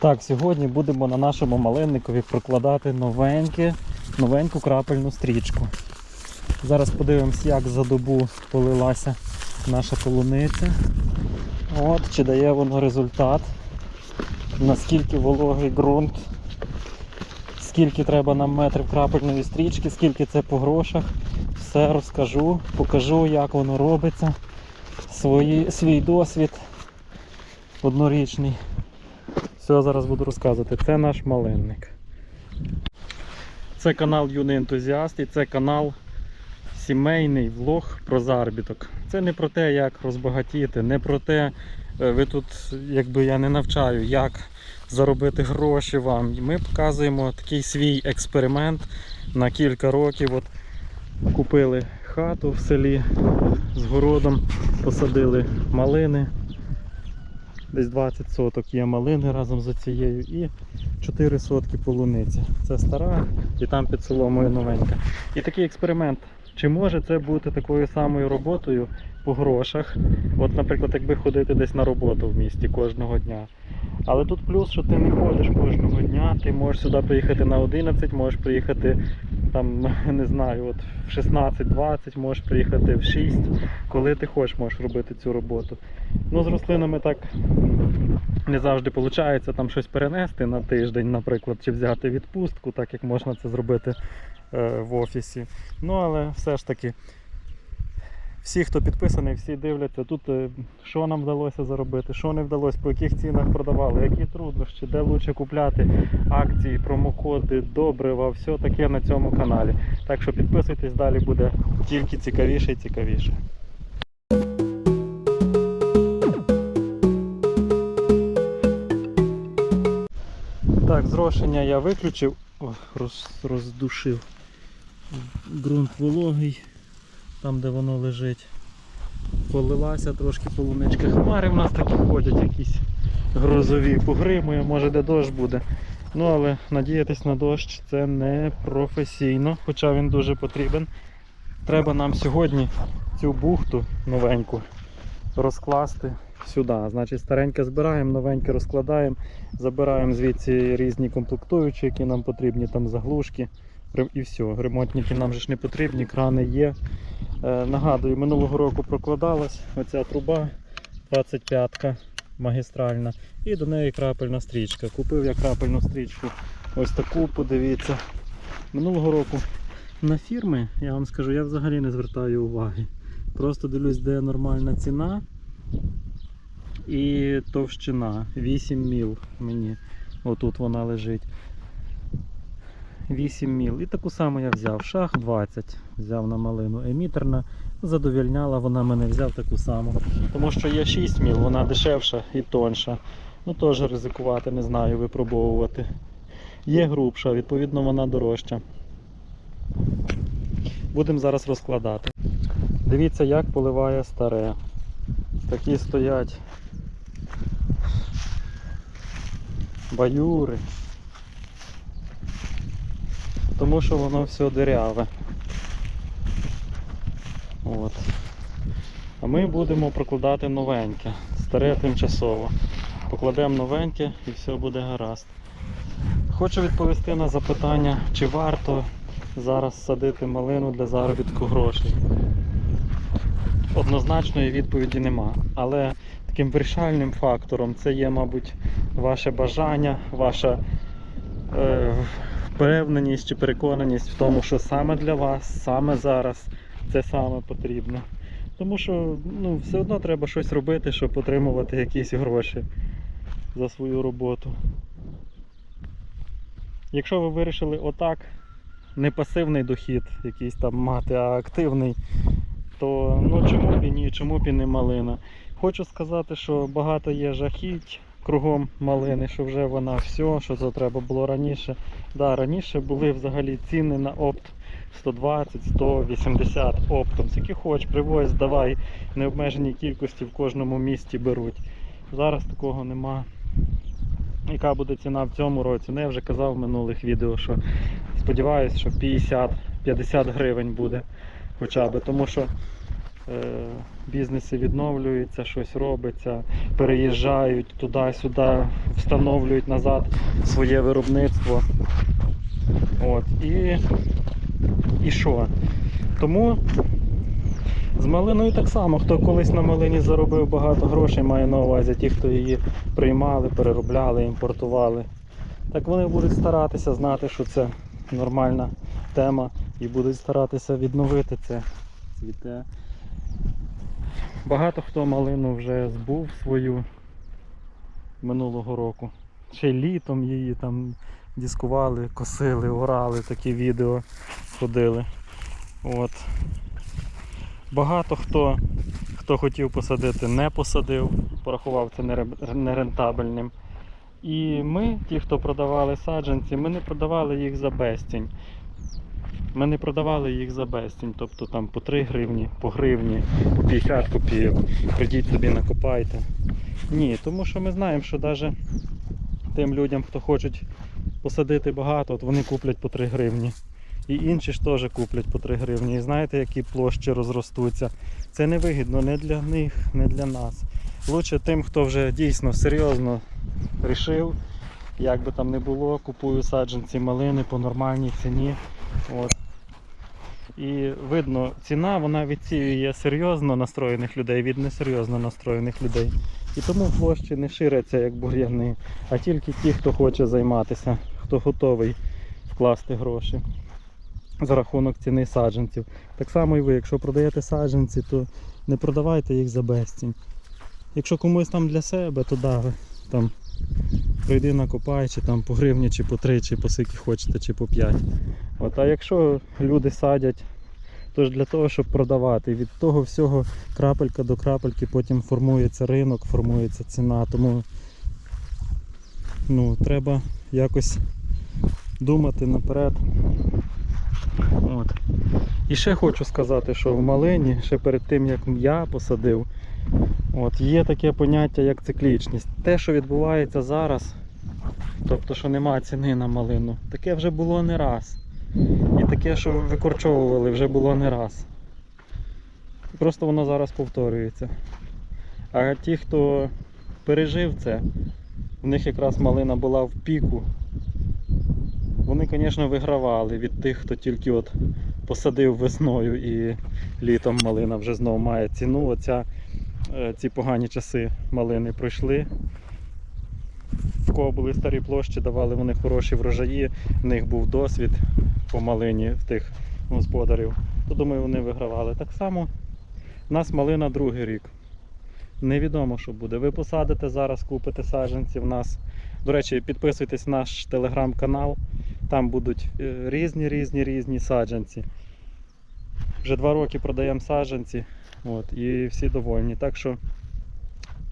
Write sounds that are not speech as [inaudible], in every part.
Так, сьогодні будемо на нашому малинникові прокладати новеньке, новеньку крапельну стрічку. Зараз подивимось, як за добу полилася наша полуниця. От, чи дає воно результат, наскільки вологий ґрунт, скільки треба нам метрів крапельної стрічки, скільки це по грошах. Все розкажу, покажу, як воно робиться, свої, свій досвід однорічний. Все, зараз буду розказувати. Це наш малинник. Це канал Юний ентузіаст і це канал сімейний влог про заробіток. Це не про те, як розбагатіти, не про те, е, ви тут, якби я не навчаю, як заробити гроші вам. Ми показуємо такий свій експеримент на кілька років. От купили хату в селі з городом, посадили малини. Десь 20 соток є малини разом з цією і 4 сотки полуниці. Це стара і там під соломою новенька. І такий експеримент. Чи може це бути такою самою роботою по грошах? От, наприклад, якби ходити десь на роботу в місті кожного дня. Але тут плюс, що ти не ходиш кожного дня, ти можеш сюди приїхати на 11, можеш приїхати там, [laughs] не знаю, от в 16-20, можеш приїхати в 6, коли ти хочеш, можеш робити цю роботу. Ну, з рослинами так не завжди виходить там щось перенести на тиждень, наприклад, чи взяти відпустку, так як можна це зробити е, в офісі. Ну, але все ж таки, всі, хто підписаний, всі дивляться, тут е, що нам вдалося заробити, що не вдалося, по яких цінах продавали, які труднощі, де краще купляти акції, промокоди, добрива, все таке на цьому каналі. Так що підписуйтесь, далі буде тільки цікавіше і цікавіше. Так, зрошення я виключив, О, роз, роздушив. Ґрунт вологий, там де воно лежить. Полилася трошки полуничка. Хмари в нас такі ходять якісь грозові, погримує, може де дощ буде. Ну але надіятись на дощ це не професійно, хоча він дуже потрібен. Треба нам сьогодні цю бухту новеньку розкласти сюди. Значить, стареньке збираємо, новеньке розкладаємо, забираємо звідси різні комплектуючі, які нам потрібні, там заглушки. І все. Ремонтники нам же ж не потрібні, крани є. Е, нагадую, минулого року прокладалась оця труба 25-ка магістральна. І до неї крапельна стрічка. Купив я крапельну стрічку. Ось таку, подивіться. Минулого року на фірми, я вам скажу, я взагалі не звертаю уваги. Просто дивлюсь, де нормальна ціна і товщина. 8 міл мені. Отут вона лежить. 8 міл. І таку саму я взяв. Шах 20. Взяв на малину. Емітерна. Задовільняла вона мене, взяв таку саму. Тому що є 6 міл, вона дешевша і тонша. Ну теж ризикувати, не знаю, випробовувати. Є грубша, відповідно вона дорожча. Будемо зараз розкладати. Дивіться, як поливає старе. Такі стоять баюри. Тому що воно все диряве. От. А ми будемо прокладати новеньке, старе тимчасово. Покладемо новеньке і все буде гаразд. Хочу відповісти на запитання, чи варто зараз садити малину для заробітку грошей. Однозначної відповіді нема. Але таким вирішальним фактором це є, мабуть, ваше бажання, ваша е, впевненість чи переконаність в тому, що саме для вас, саме зараз це саме потрібно. Тому що ну, все одно треба щось робити, щоб отримувати якісь гроші за свою роботу. Якщо ви вирішили отак, не пасивний дохід якийсь там мати, а активний, то ну чому б і ні, чому б і не малина. Хочу сказати, що багато є жахіть кругом малини, що вже вона все, що це треба було раніше. Да, раніше були взагалі ціни на опт 120, 180 оптом. Скільки хоч, привозь, давай, необмеженій кількості в кожному місті беруть. Зараз такого нема. Яка буде ціна в цьому році? Ну я вже казав в минулих відео, що сподіваюся, що 50-50 гривень буде хоча б. Тому що е, бізнеси відновлюються, щось робиться, переїжджають туди-сюди, встановлюють назад своє виробництво. От, і, і що? Тому з малиною так само, хто колись на малині заробив багато грошей, має на увазі ті, хто її приймали, переробляли, імпортували. Так вони будуть старатися знати, що це нормальна тема і будуть старатися відновити це. Цвіте. Багато хто малину вже збув свою минулого року. Ще літом її там дискували, косили, орали, такі відео ходили. От. Багато хто, хто хотів посадити, не посадив, порахував це нере- нерентабельним. І ми, ті, хто продавали саджанці, ми не продавали їх за безцінь. Ми не продавали їх за безцінь, тобто там по 3 гривні, по гривні, по 50 копійок. Прийдіть собі накопайте. Ні, тому що ми знаємо, що навіть тим людям, хто хочуть посадити багато, от вони куплять по 3 гривні. І інші ж теж куплять по 3 гривні. І знаєте, які площі розростуться. Це не вигідно не для них, не для нас. Лучше тим, хто вже дійсно серйозно рішив, як би там не було, купую саджанці малини по нормальній ціні. От. І видно, ціна вона відсіює серйозно настроєних людей від несерйозно настроєних людей. І тому площі не ширяться як бур'яни, а тільки ті, хто хоче займатися, хто готовий вкласти гроші за рахунок ціни саджанців. Так само і ви, якщо продаєте саджанці, то не продавайте їх за безцінь. Якщо комусь там для себе, то да, там прийди накопай, чи там по гривні, чи по три, чи по скільки хочете, чи по п'ять. От, а якщо люди садять, то для того, щоб продавати. Від того всього крапелька до крапельки потім формується ринок, формується ціна. Тому ну, треба якось думати наперед. От. І ще хочу сказати, що в малині, ще перед тим як я посадив, от, є таке поняття як циклічність. Те, що відбувається зараз, тобто, що нема ціни на малину, таке вже було не раз. І таке, що викорчовували, вже було не раз. Просто воно зараз повторюється. А ті, хто пережив це, в них якраз малина була в піку. Вони, звісно, вигравали від тих, хто тільки от посадив весною і літом малина вже знову має ціну. Оця, е, ці погані часи малини пройшли. В кого були старі площі, давали вони хороші врожаї, в них був досвід по малині в тих господарів. То думаю, вони вигравали. Так само у нас малина другий рік. Невідомо, що буде. Ви посадите зараз, купите саджанці в нас. До речі, підписуйтесь на наш телеграм-канал. Там будуть е, різні, різні, різні саджанці. Вже два роки продаємо саджанці. От, і всі довольні. Так що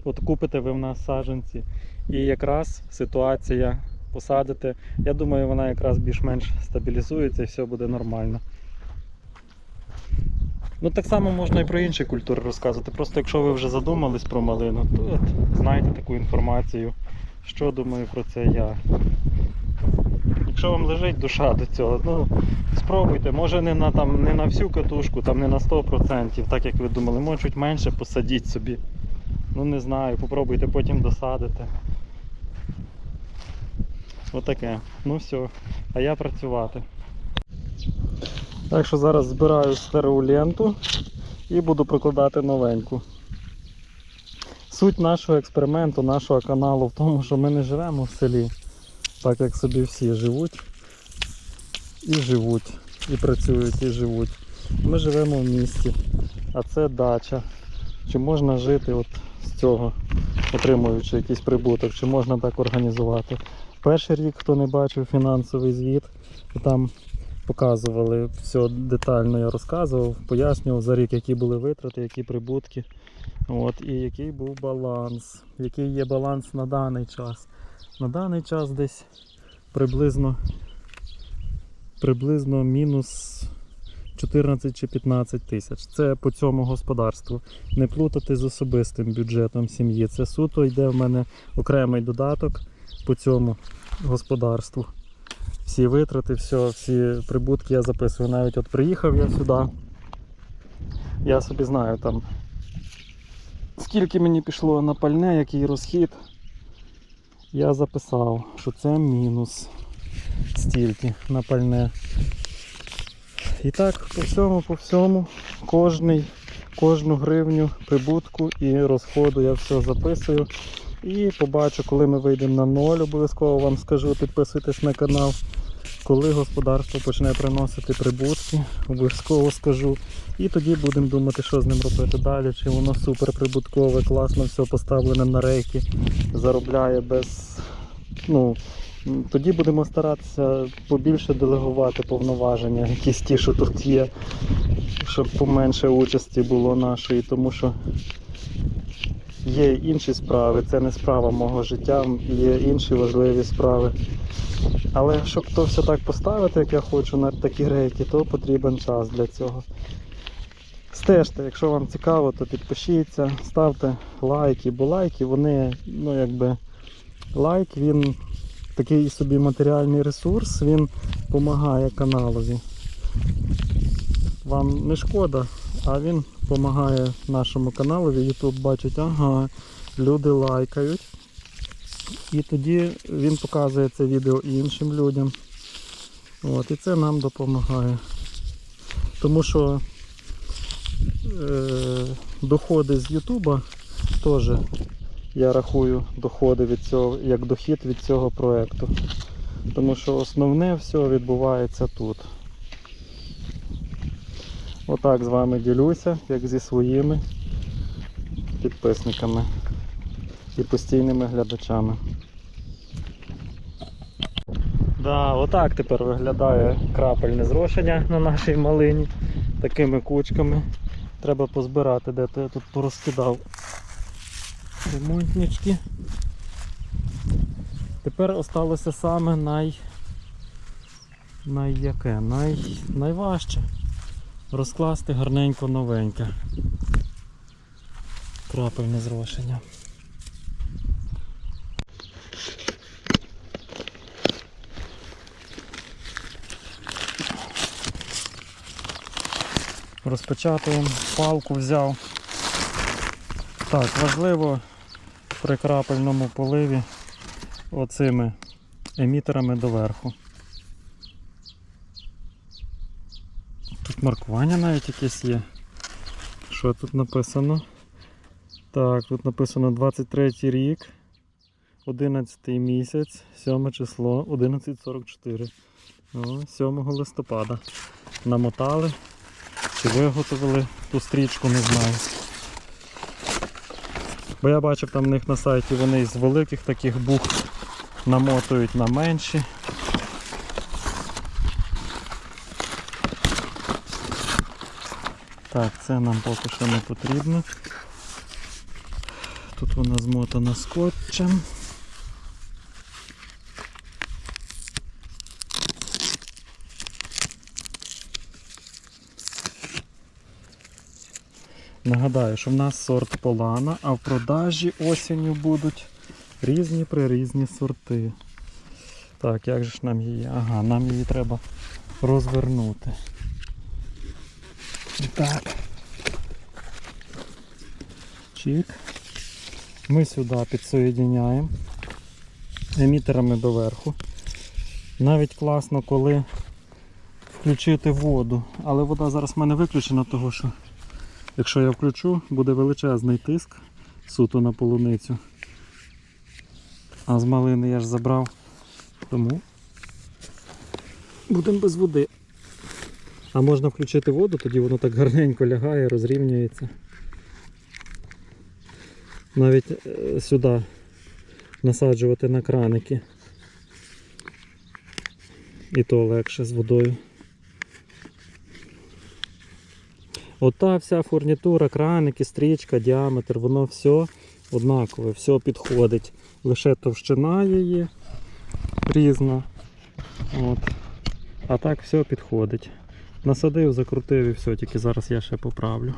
от купите ви в нас саджанці. І якраз ситуація посадите. Я думаю, вона якраз більш-менш стабілізується і все буде нормально. Ну так само можна і про інші культури розказувати. Просто якщо ви вже задумались про малину, то от, знаєте таку інформацію, що думаю про це я. Якщо вам лежить душа до цього, ну спробуйте, може не на, там, не на всю катушку, там не на 100%, так як ви думали, може чуть менше посадіть собі. Ну не знаю, попробуйте потім досадити. Отаке. Ну все. А я працювати. Так що зараз збираю стару ленту і буду прикладати новеньку. Суть нашого експерименту, нашого каналу в тому, що ми не живемо в селі, так як собі всі живуть і живуть, і працюють, і живуть. Ми живемо в місті, а це дача. Чи можна жити от з цього, отримуючи якийсь прибуток, чи можна так організувати? Перший рік, хто не бачив фінансовий звіт, то там показували все детально, я розказував, пояснював за рік, які були витрати, які прибутки. От, і який був баланс, який є баланс на даний час. На даний час десь приблизно, приблизно мінус 14 чи 15 тисяч. Це по цьому господарству. Не плутати з особистим бюджетом сім'ї. Це суто йде в мене окремий додаток по цьому господарству. Всі витрати, все, всі прибутки я записую. Навіть от приїхав я сюди. Я собі знаю там, скільки мені пішло на пальне, який розхід. Я записав, що це мінус стільки на пальне. І так, по всьому, по всьому, кожний, кожну гривню прибутку і розходу я все записую. І побачу, коли ми вийдемо на ноль, обов'язково вам скажу, підписуйтесь на канал. Коли господарство почне приносити прибутки, обов'язково скажу. І тоді будемо думати, що з ним робити далі. Чи воно супер прибуткове, класно все поставлене на рейки, заробляє без. Ну, тоді будемо старатися побільше делегувати повноваження, якісь ті, що тут є, щоб поменше участі було нашої, тому що є інші справи, це не справа мого життя, є інші важливі справи. Але щоб то все так поставити, як я хочу на такі рейки, то потрібен час для цього. Стежте, якщо вам цікаво, то підпишіться, ставте лайки, бо лайки, вони, ну якби, лайк, він такий собі матеріальний ресурс, він допомагає каналові. Вам не шкода, а він допомагає нашому каналові. YouTube бачить, ага, люди лайкають. І тоді він показує це відео іншим людям. От, і це нам допомагає. Тому що е, доходи з Ютуба теж я рахую доходи від цього, як дохід від цього проєкту. Тому що основне все відбувається тут. Отак з вами ділюся, як зі своїми підписниками і постійними глядачами. Да, отак тепер виглядає крапельне зрошення на нашій малині. Такими кучками. Треба позбирати, де то я тут порозкидав ремонтнички. Тепер осталося саме най... най? Най... найважче розкласти гарненько новеньке. Крапельне зрошення. Розпечатуємо, палку взяв. Так, важливо при крапельному поливі оцими емітерами доверху. Тут маркування навіть якесь є. Що тут написано? Так, тут написано 23 рік, 11 місяць, 7 число, 11.44. О, 7 листопада. Намотали. Чи виготовили ту стрічку, не знаю. Бо я бачив там в них на сайті вони з великих таких букв намотують на менші. Так, це нам поки що не потрібно. Тут вона змотана скотчем. Нагадаю, що в нас сорт Полана, а в продажі осінню будуть різні прирізні сорти. Так, як же ж нам її? Ага, нам її треба розвернути. Так. Чик. Ми сюди підсоєдняємо емітерами доверху. Навіть класно, коли включити воду. Але вода зараз в мене виключена, того що якщо я включу, буде величезний тиск суто на полуницю. А з малини я ж забрав, тому будемо без води. А можна включити воду, тоді воно так гарненько лягає, розрівнюється. Навіть е, сюди насаджувати на краники. І то легше з водою. Ота вся фурнітура, краники, стрічка, діаметр, воно все однакове, все підходить. Лише товщина її різна. От. А так все підходить. Насадив, закрутив і все, тільки зараз я ще поправлю.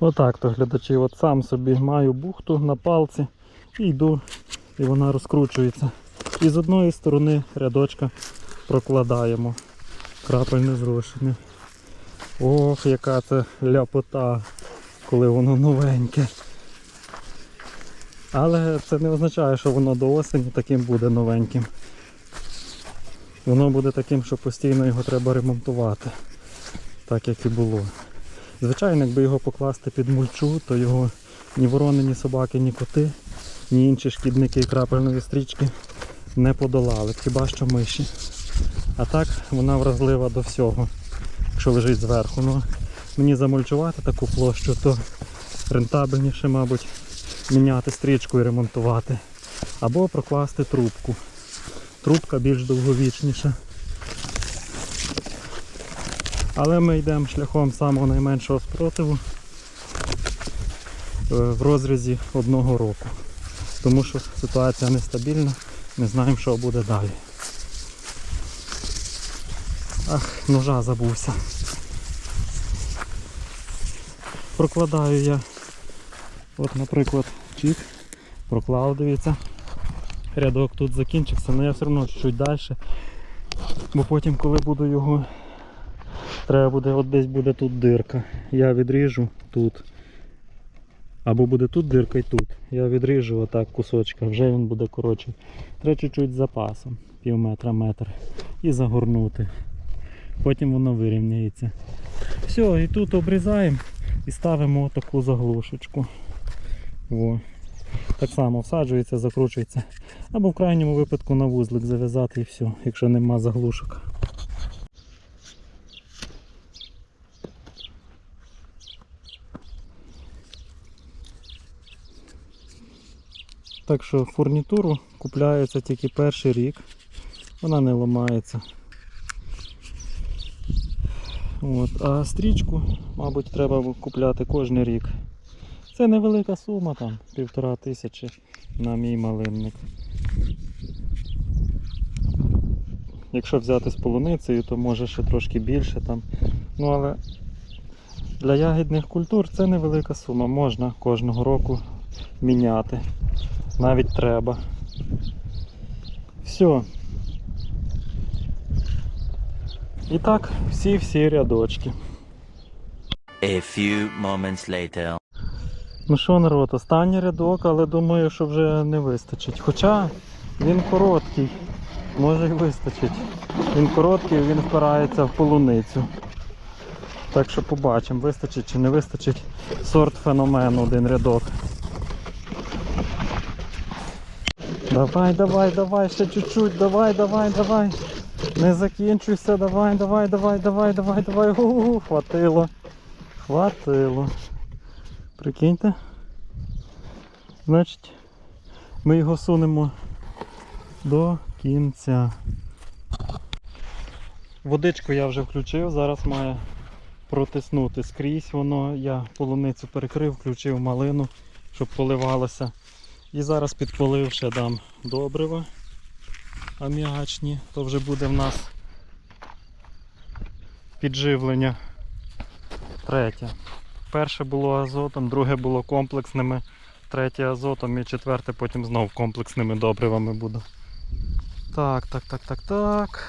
Отак то глядачі, от сам собі маю бухту на палці і йду, і вона розкручується. І з одної сторони рядочка прокладаємо крапельне зрошення. Ох, яка це ляпота. коли воно новеньке. Але це не означає, що воно до осені таким буде новеньким. Воно буде таким, що постійно його треба ремонтувати, так як і було. Звичайно, якби його покласти під мульчу, то його ні ворони, ні собаки, ні коти, ні інші шкідники крапельної стрічки не подолали, хіба що миші. А так вона вразлива до всього, якщо лежить зверху. Ну, мені замульчувати таку площу, то рентабельніше, мабуть, міняти стрічку і ремонтувати. Або прокласти трубку. Трубка більш довговічніша. Але ми йдемо шляхом самого найменшого спротиву е, в розрізі одного року. Тому що ситуація нестабільна, не знаємо, що буде далі. Ах, ножа забувся. Прокладаю я, от, наприклад, чик, проклав, дивіться. Рядок тут закінчився, але я все одно чуть далі. Бо потім, коли буду його, треба буде, от десь буде тут дирка. Я відріжу тут. Або буде тут дирка і тут. Я відріжу отак кусочка, вже він буде коротший. Треба чуть-чуть запасом, пів метра, метр. І загорнути. Потім воно вирівняється. Все, і тут обрізаємо і ставимо таку заглушечку. Во. Так само всаджується, закручується. Або в крайньому випадку на вузлик зав'язати і все, якщо нема заглушок. Так що фурнітуру купляється тільки перший рік. Вона не ламається. От, а стрічку, мабуть, треба купляти кожен рік. Це невелика сума, там, півтора тисячі на мій малинник. Якщо взяти з полуницею, то може ще трошки більше там. Ну але для ягідних культур це невелика сума. Можна кожного року міняти. Навіть треба. Все. І так, всі-всі рядочки. A few moments later. Ну що, народ, останній рядок, але думаю, що вже не вистачить. Хоча він короткий, може й вистачить. Він короткий, він впирається в полуницю. Так що побачимо, вистачить чи не вистачить сорт феномен один рядок. Давай, давай, давай, ще чуть-чуть, давай, давай, давай. Не закінчуйся, давай, давай, давай, давай, давай, давай. У-у-у, хватило. Хватило. Прикиньте. Значить, ми його сунемо до кінця. Водичку я вже включив, зараз має протиснути скрізь воно. Я полуницю перекрив, включив малину, щоб поливалося. І зараз підполив ще дам добрива аміачні, то вже буде в нас підживлення третє. Перше було азотом, друге було комплексними, третє азотом і четверте потім знов комплексними добривами буду. Так, так, так, так, так.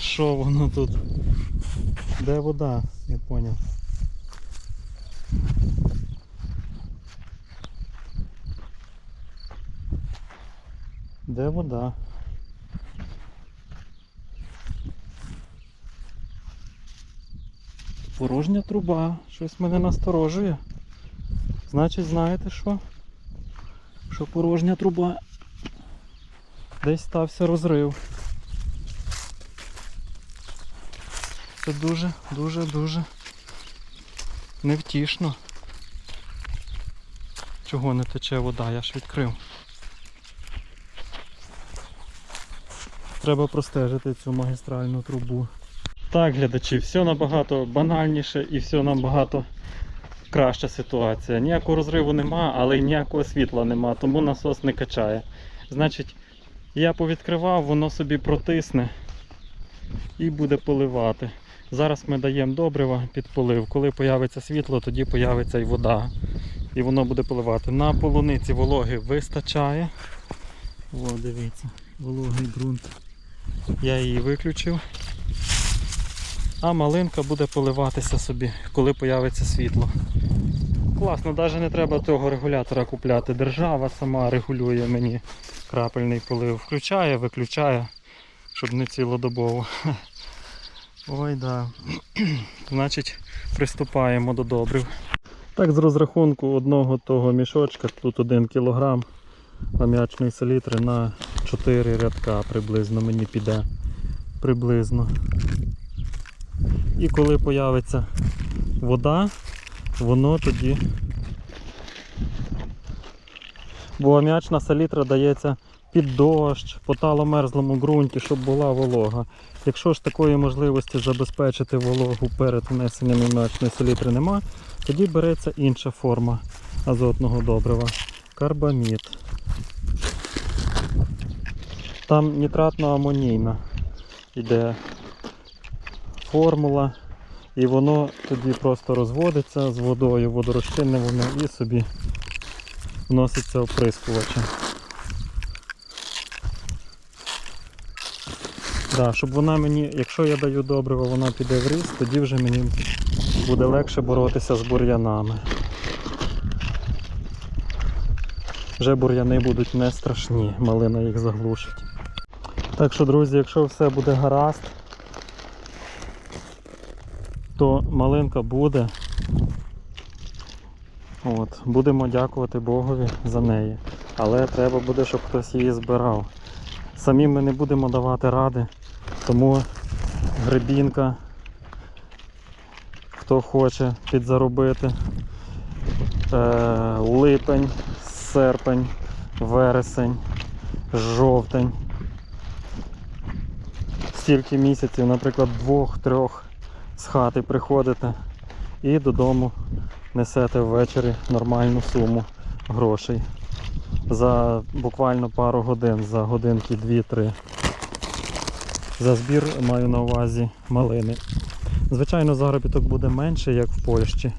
Що воно тут? Де вода? Не поняв. Де вода? Порожня труба, щось мене насторожує. Значить, знаєте що? Що порожня труба. Десь стався розрив. Це дуже, дуже, дуже невтішно. Чого не тече вода, я ж відкрив. Треба простежити цю магістральну трубу. Так, глядачі, все набагато банальніше і все набагато краща ситуація. Ніякого розриву нема, але й ніякого світла нема, тому насос не качає. Значить, я повідкривав, воно собі протисне і буде поливати. Зараз ми даємо добрива під полив. Коли появиться світло, тоді появиться і вода. І воно буде поливати. На полуниці вологи вистачає. О, дивіться, вологий ґрунт. Я її виключив. а малинка буде поливатися собі, коли появиться світло. Класно, навіть не треба того регулятора купляти. Держава сама регулює мені крапельний полив. Включає, виключає, щоб не цілодобово. [laughs] Ой, да. [clears throat] Значить, приступаємо до добрив. Так, з розрахунку одного того мішочка, тут 1 кг аміачної селітри на 4 рядка приблизно мені піде. Приблизно. І коли появиться вода, воно тоді. Бо аміачна селітра дається під дощ, по таломерзлому ґрунті, щоб була волога. Якщо ж такої можливості забезпечити вологу перед внесенням аміачної селітри нема, тоді береться інша форма азотного добрива карбамід. Там нітратно-амонійна йде формула, і воно тоді просто розводиться з водою, водорозчинне воно і собі вноситься оприскувачем. Да, щоб вона мені, якщо я даю добриво, вона піде в ріст, тоді вже мені буде легше боротися з бур'янами. Вже бур'яни будуть не страшні, малина їх заглушить. Так що, друзі, якщо все буде гаразд, то малинка буде. От, будемо дякувати Богові за неї. Але треба буде, щоб хтось її збирав. Самі ми не будемо давати ради, тому гребінка, хто хоче підзаробити. Е, липень, серпень, вересень, жовтень. Стільки місяців, наприклад, двох-трьох з хати приходите і додому несете ввечері нормальну суму грошей. За буквально пару годин, за годинки 2-3. За збір маю на увазі малини. Звичайно, заробіток буде менше, як в Польщі,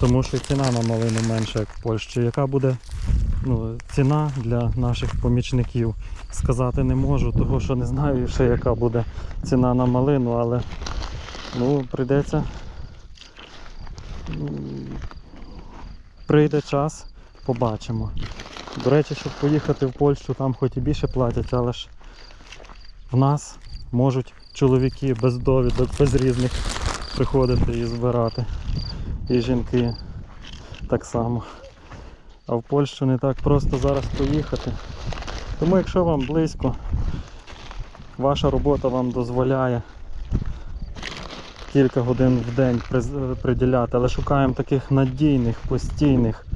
тому що ціна на малину менша, як в Польщі. Яка буде ну, ціна для наших помічників? Сказати не можу, того що не знаю ще яка буде ціна на малину, але ну, прийдеться. Прийде час, побачимо. До речі, щоб поїхати в Польщу, там хоч і більше платять, але ж в нас можуть чоловіки без довідок, без різних приходити і збирати. І жінки так само. А в Польщу не так просто зараз поїхати. Тому якщо вам близько, ваша робота вам дозволяє кілька годин в день приділяти, але шукаємо таких надійних, постійних,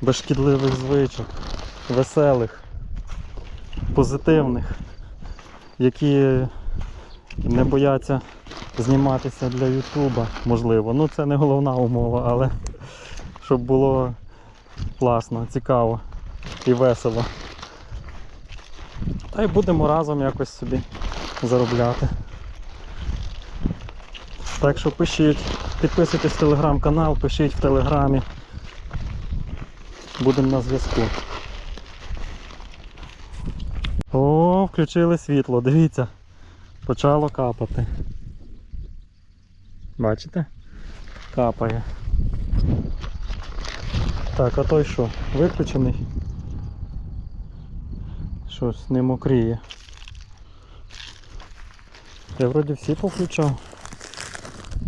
без шкідливих звичок, веселих, позитивних, які не бояться зніматися для Ютуба, можливо. Ну це не головна умова, але щоб було класно, цікаво і весело. Та й будемо разом якось собі заробляти. Так що пишіть, підписуйтесь в телеграм-канал, пишіть в телеграмі. Будемо на зв'язку. О, включили світло, дивіться. Почало капати. Бачите? Капає. Так, а той що? Виключений? Щось не мокріє. Я вроді всі повключав.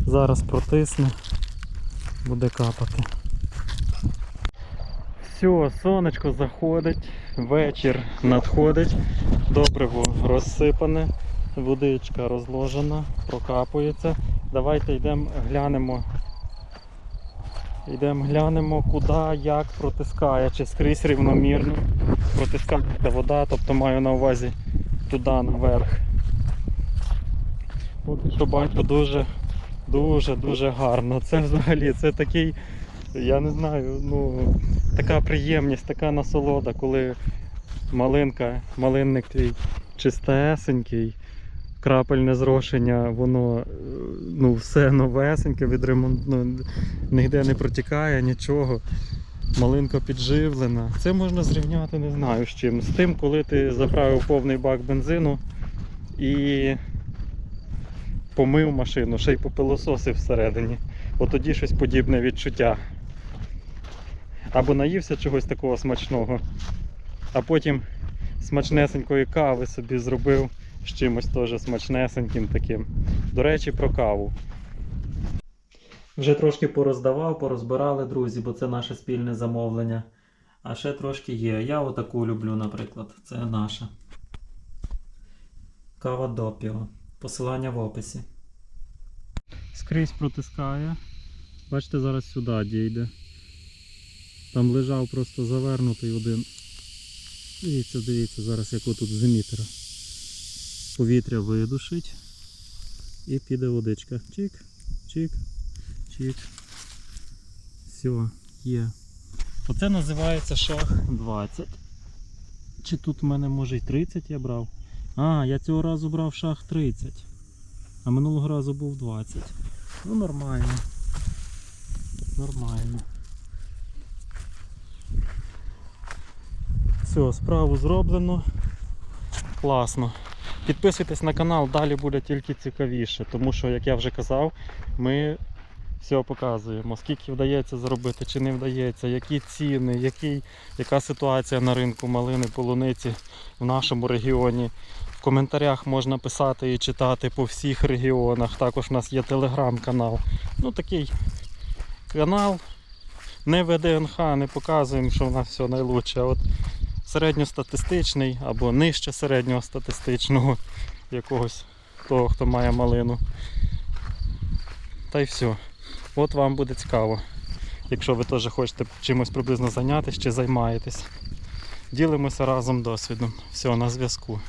Зараз протисне, буде капати. Все, сонечко заходить, вечір надходить, добриво розсипане, водичка розложена, прокапується. Давайте йдемо глянемо. Йдемо глянемо, куди, як протискає, чи скрізь рівномірно протискається вода, тобто маю на увазі туди наверх. Поки що бачу дуже дуже дуже гарно. Це взагалі це такий, я не знаю, ну така приємність, така насолода, коли малинка, малинник твій чистесенький, крапельне зрошення, воно е, ну, все новесеньке, відремонт, ну, ніде не протікає, нічого. Малинка підживлена. Це можна зрівняти, не знаю з чим. З тим, коли ти заправив повний бак бензину і помив машину, ще й попилососив всередині. От тоді щось подібне відчуття. Або наївся чогось такого смачного, а потім смачнесенької кави собі зробив з чимось теж смачнесеньким таким. До речі, про каву. Вже трошки пороздавав, порозбирали, друзі, бо це наше спільне замовлення. А ще трошки є. Я отаку люблю, наприклад. Це наша. Кава допіо. Посилання в описі. Скрізь протискає. Бачите, зараз сюди дійде. Там лежав просто завернутий один. Дивіться, дивіться, зараз як отут з емітера. Повітря видушить. І піде водичка. Чик, чик, чик. Все, є. Оце називається шах 20. Чи тут в мене може й 30 я брав? А, я цього разу брав шах 30. А минулого разу був 20. Ну нормально. Нормально. Все, справу зроблено. Класно. Підписуйтесь на канал, далі буде тільки цікавіше, тому що, як я вже казав, ми все показуємо, скільки вдається зробити, чи не вдається, які ціни, який, яка ситуація на ринку малини полуниці в нашому регіоні. В коментарях можна писати і читати по всіх регіонах. Також у нас є телеграм-канал. Ну такий канал. Не ВДНХ, не показуємо, що в нас все найлучше. От середньостатистичний або нижче середнього статистичного якогось того, хто має малину. Та й все. От вам буде цікаво, якщо ви теж хочете чимось приблизно зайнятися чи займаєтесь. Ділимося разом досвідом. Все, на зв'язку.